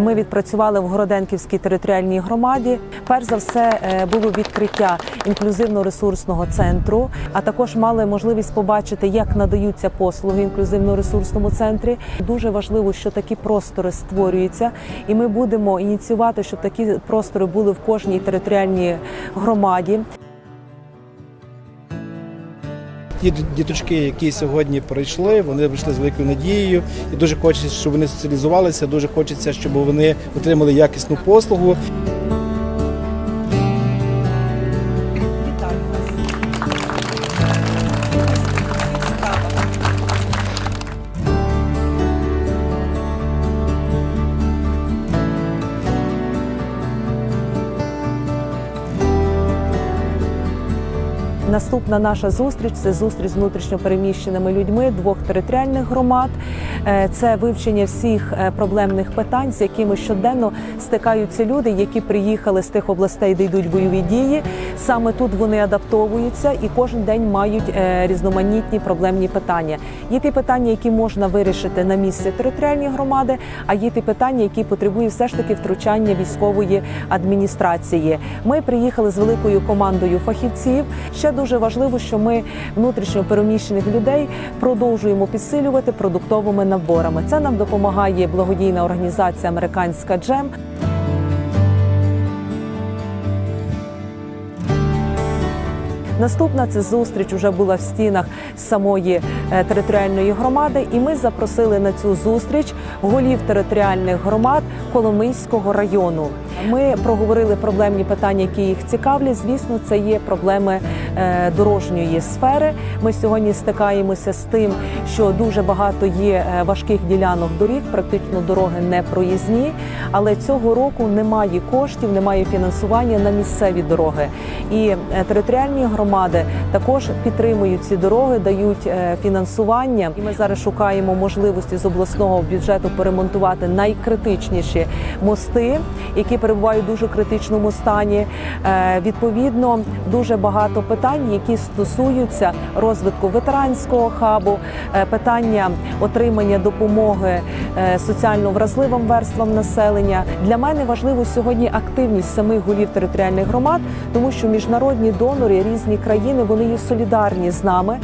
ми відпрацювали в Городенківській територіальній громаді. Перш за все е, було відкриття інклюзивно-ресурсного центру, а також мали можливість побачити, як надаються послуги інклюзивно-ресурсному центрі. Дуже важливо, що такі простори створюються, і ми будемо ініціювати, щоб такі простори були в кожній територіальній громаді. Ті діточки, які сьогодні прийшли, вони прийшли з великою надією, і дуже хочеться, щоб вони соціалізувалися. Дуже хочеться, щоб вони отримали якісну послугу. Наступна наша зустріч це зустріч з внутрішньопереміщеними людьми двох територіальних громад. Е, Це вивчення всіх е, проблемних питань, з якими щоденно стикаються люди, які приїхали з тих областей, де йдуть бойові дії. Саме тут вони адаптовуються і кожен день мають е, різноманітні проблемні питання. Є ті питання, які можна вирішити на місці територіальної громади, а є ті питання, які потребують все ж таки втручання військової адміністрації. Ми приїхали з великою командою фахівців. Ще дуже важливо, що ми внутрішньо переміщених людей продовжуємо підсилювати продуктовими наборами. Це нам допомагає благодійна організація Американська Джем. Наступна це зустріч вже була в стінах самої е, територіальної громади, і ми запросили на цю зустріч голів територіальних громад Коломийського району. Ми проговорили проблемні питання, які їх цікавлять. Звісно, це є проблеми е, дорожньої сфери. Ми сьогодні стикаємося з тим, що дуже багато є е, важких ділянок доріг, практично дороги не проїзні. Але цього року немає коштів, немає фінансування на місцеві дороги. І е, територіальні громади також підтримують ці дороги, дають фінансування. І ми зараз шукаємо можливості з обласного бюджету поремонтувати найкритичніші мости, які перебувають в дуже критичному стані. Е, Відповідно, дуже багато питань, які стосуються розвитку ветеранського хабу, е, питання отримання допомоги е, соціально вразливим верствам населення. Для мене важливо сьогодні активність самих голів територіальних громад, тому що міжнародні донори різні країни вони є солідарні з нами.